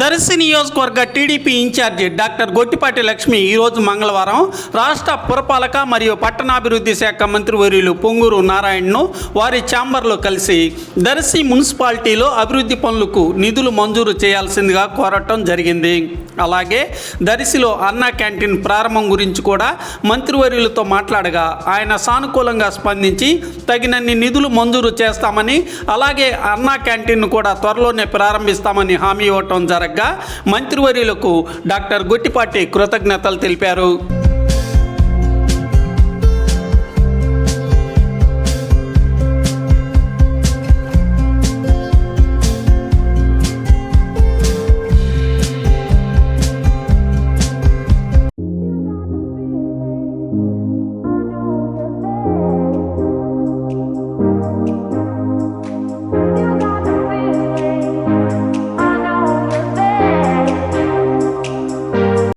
దర్శి నియోజకవర్గ TDP incharge doctor Gottipati Lakshmi ఈరోజు మంగళవారం రాష్ట్ర పురపాలక మరియు పట్టణాభివృద్ధి శాఖ మంత్రి వర్యులు పొంగూరు నారాయణను వారి ఛాంబర్లో కలిసి దర్శి మున్సిపాలిటీలో అభివృద్ధి పనులకు నిధులు మంజూరు చేయాల్సిందిగా కోరటం జరిగింది. అలాగే దర్శిలో అన్నా క్యాంటీన్ ప్రారంభం గురించి కూడా మంత్రివర్యులతో మాట్లాడగా ఆయన సానుకూలంగా స్పందించి తగినన్ని నిధులు మంజూరు చేస్తామని అలాగే అన్నా క్యాంటీన్ కూడా త్వరలోనే ప్రారంభిస్తామని హామీ ఇవ్వటం జరగ్గా మంత్రివర్యులకు డాక్టర్ గొట్టిపాటి కృతజ్ఞతలు తెలిపారు.